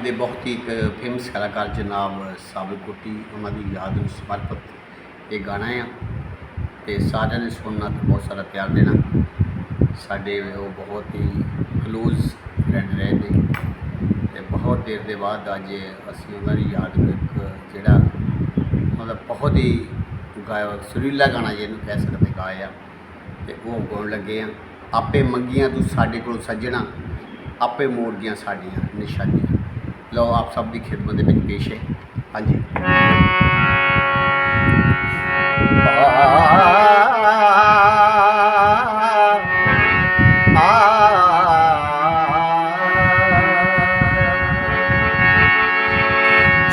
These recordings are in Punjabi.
ਦੇ ਬਹੁਤ ਹੀ ਇੱਕ ਫੇਮਸ ਕਲਾਕਾਰ ਜਨਾਬ ਸਾਬਿਰ ਕੋਟੀ, ਉਹਨਾਂ ਦੀ ਯਾਦ ਨੂੰ ਸਮਰਪਿਤ ਇਹ ਗਾਣਾ ਆ। ਤੇ ਸਾਰਿਆਂ ਨੇ ਸੁਣਨਾ ਤੇ ਬਹੁਤ ਸਾਰਾ ਪਿਆਰ ਦੇਣਾ। ਸਾਡੇ ਉਹ ਬਹੁਤ ਹੀ ਕਲੋਜ਼ ਫਰੈਂਡ ਰਹੇ ਨੇ। ਤੇ ਬਹੁਤ ਦੇਰ ਦੇ ਬਾਅਦ ਅੱਜ ਅਸੀਂ ਉਹਨਾਂ ਦੀ ਯਾਦ ਨੂੰ ਇੱਕ ਜਿਹੜਾ ਮਤਲਬ ਬਹੁਤ ਹੀ ਗਾਇਆ ਸੁਰੀਲਾ ਗਾਣਾ ਜਿਹਨੂੰ ਕਹਿ ਸਕਦੇ ਗਾਇਆ ਤੇ ਉਹ ਗਾਉਣ ਲੱਗੇ ਆ। ਆਪੇ ਮੰਗੀਆਂ ਤੂੰ ਸਾਡੇ ਕੋਲ ਸੱਜਣਾ, ਆਪੇ ਮੋੜ ਦੀਆਂ ਸਾਡੀਆਂ ਨਿਸ਼ਾਨੀਆਂ। ਲਓ, ਆਪ ਸਭ ਦੀ ਖਿਦਮਤ ਦੇ ਵਿੱਚ ਪੇਸ਼ ਹੈ। ਹਾਂਜੀ।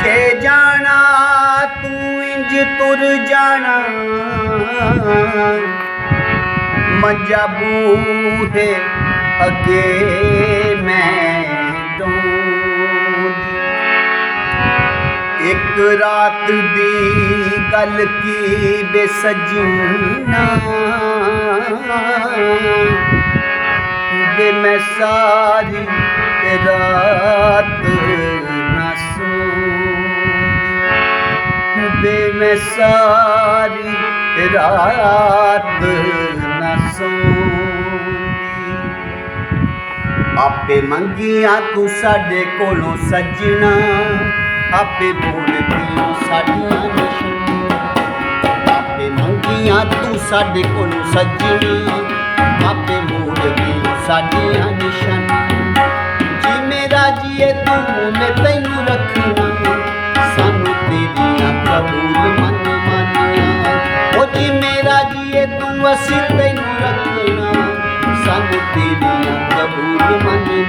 ਜੇ ਜਾਣਾ, ਤੂੰ ਇੰਜ ਤੁਰ ਜਾਣਾ। ਮਜਬੂ ਹੈ ਅੱਗੇ ਮੈਂ ਇੱਕ ਰਾਤ ਦੀ ਗੱਲ ਕੀ ਬੇਸਜਣਾ ਬੇ ਮੈਂ ਸਾਰੀ ਰਾਤ ਨਾ ਸੋਂਦੀ ਬੇ ਮੈਂ ਸਾਰੀ ਰਾਤ ਨਾ ਸੋਂਦੀ ਆਪੇ ਮੰਗੀਆਂ ਤੂੰ ਸਾਡੇ ਕੋਲੋਂ ਸੱਜਣਾ। ਆਪੇ ਬੋਲਦੀ ਸਾਡੀਆਂ ਨਿਸ਼ਾਨੀਆਂ ਆਪੇ ਮੰਗੀਆਂ ਤੂੰ ਸਾਡੇ ਕੋਲੋਂ ਸੱਜਣਾ। ਆਪੇ ਮੋੜਦੀ ਸਾਡੀਆਂ ਨਿਸ਼ਾਨੀਆਂ ਜਿਵੇਂ ਮੇਰਾ ਜੀਏ ਤੂੰ, ਮੈਂ ਤੈਨੂੰ ਰੱਖਣਾ। ਸਾਨੂੰ ਤੇਰੀਆਂ ਕਬੂਲ ਮਨ ਮੰਨਿਆ। ਉਹ ਜਿਵੇਂ ਮੇਰਾ ਤੂੰ, ਅਸੀਂ ਤੈਨੂੰ ਰੱਖਣਾ। ਸਾਨੂੰ ਤੇਰੀਆਂ ਕਬੂਲ ਮਨ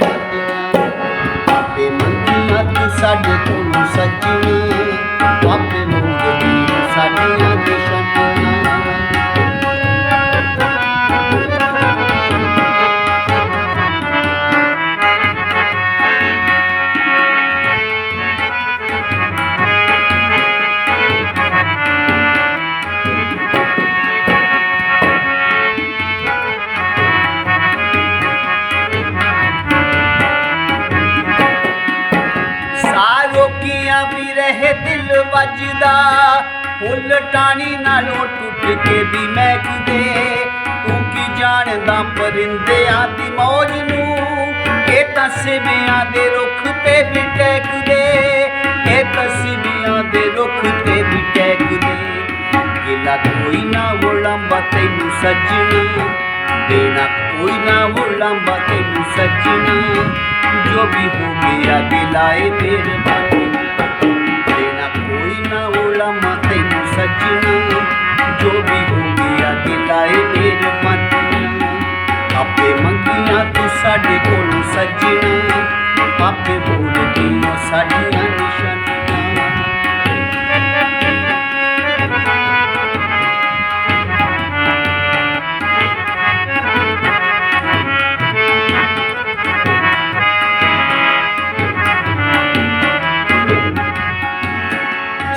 ਵੱਜਦਾ। ਫੁੱਲ ਟਾਣੀ ਨਾਲੋਂ ਟੁੱਟ ਕੇ ਵੀ ਮਹਿਕਦੇ। ਤੂੰ ਕੀ ਜਾਣਦਾ ਪਰਿੰਦਿਆਂ ਦੀ ਮੌਜ ਨੂੰ? ਇਹ ਤਾਂ ਸਿਵਿਆਂ ਦੇ ਰੁੱਖ ਤੇ ਵੀ ਟੈਕਦੇ। ਇਹ ਤਾਂ ਦੇ ਰੁੱਖ ਤੇ ਵੀ ਟੈਕਦੇ। ਗਿਲਾ ਕੋਈ ਨਾ ਉਲੰਬਾ ਤੈਨੂੰ ਸੱਜਣਾ। ਦੇਣਾ ਕੋਈ ਨਾ ਉਲੰਬਾ ਤੈਨੂੰ ਸੱਜਣਾ। ਜੋ ਵੀ ਹੋ ਗਿਆ ਦਿਲਾਏ ਮਿਹਰਬਾਨੀ। ਸੱਜਣਾ ਆਪੇ ਬੋਲਦੀ ਸਾਡੀਆਂ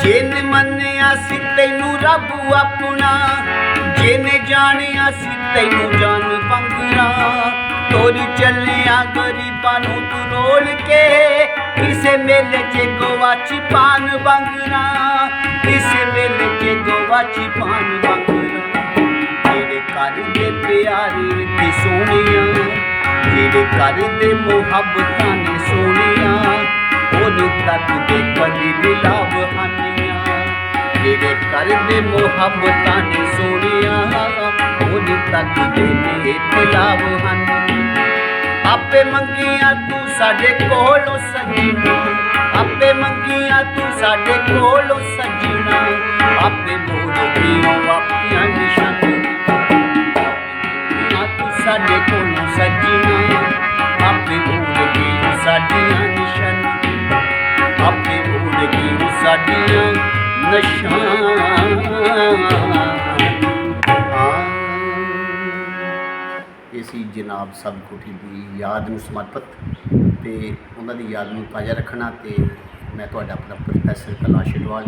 ਜਿਨ ਮੰਨਿਆ ਸੀ ਤੈਨੂੰ ਰੱਬ ਆਪਣਾ, ਜਿਨ ਜਾਣਿਆ ਸੀ ਤੈਨੂੰ ਜਾਨ ਪੰਗਰਾ। ਤੋਰ ਚੱਲਿਆ ਗਰੀਬਾਂ ਨੂੰ ਤੂੰ ਰੋਲ ਕੇ। ਕਿਸੇ ਮੇਲੇ 'ਚ ਗਵਾਚੀ ਪਾਨ ਬੰਗਰਾ ਕਿਸੇ ਮੇਲੇ 'ਚ ਗਵਾਚੀ ਪਾਨ ਬੰਗਰਾ ਜਿਹੜੇ ਘਰ ਪਿਆਰੇ ਤੇ ਸੋਹਣੀਆਂ, ਜਿਹੜੇ ਘਰ ਦੇ ਮੁਹੱਬਤਾਂ ਨੇ ਸੋਹਣੀਆਂ, ਉਹਨੇ ਤੱਕ ਦੇ ਕਦੀ ਮਿਲਾਵ ਹਾਨੀਆਂ। ਜਿਹੜੇ ਘਰ ਦੇ ਮੁਹੱਬਤਾਂ ਨੇ ਸੋਹਣੀਆਂ, ਉਹਨੇ ਤੱਕ ਦੇ ਨੇ ਬਿਲਾਵ ਹਨ ਆਪੇ ਮੰਗੀਆਂ ਤੂੰ ਸਾਡੇ ਕੋਲੋਂ ਸਜਣਾ। ਆਪੇ ਮੰਗੀਆਂ ਤੂੰ ਸਾਡੇ ਕੋਲੋਂ ਸਜਣਾ। ਆਪੇ ਮੋੜਦੀ ਉਹ ਆਪਣੀਆਂ ਨਿਸ਼ਾਨੀਆਂ। ਤੂੰ ਸਾਡੇ ਕੋਲੋਂ ਸਜਣਾ। ਆਪੇ ਮੋੜਦੀ ਸਾਡੀਆਂ ਨਿਸ਼ਾਨੀਆਂ। ਆਪੇ ਮੋੜਦੀ ਸਾਡੀਆਂ ਨਿਸ਼ਾਨੀਆਂ ਇਹ ਸੀ ਜਨਾਬ ਸਬ ਕੋਠੀ ਦੀ ਯਾਦ ਨੂੰ ਸਮਰਪਿਤ ਤੇ ਉਹਨਾਂ ਦੀ ਯਾਦ ਨੂੰ ਤਾਜ਼ਾ ਰੱਖਣਾ ਤੇ ਮੈਂ ਤੁਹਾਡਾ ਆਪਣਾ ਪ੍ਰੋਫੈਸਰ ਕੈਲਾਸ਼ ਅਡਵਾਲ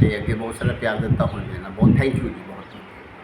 ਤੇ ਅੱਗੇ ਬਹੁਤ ਸਾਰਾ ਪਿਆਰ ਦਿੱਤਾ ਹੁਣ ਦੇਣਾ ਬਹੁਤ ਥੈਂਕ ਯੂ ਜੀ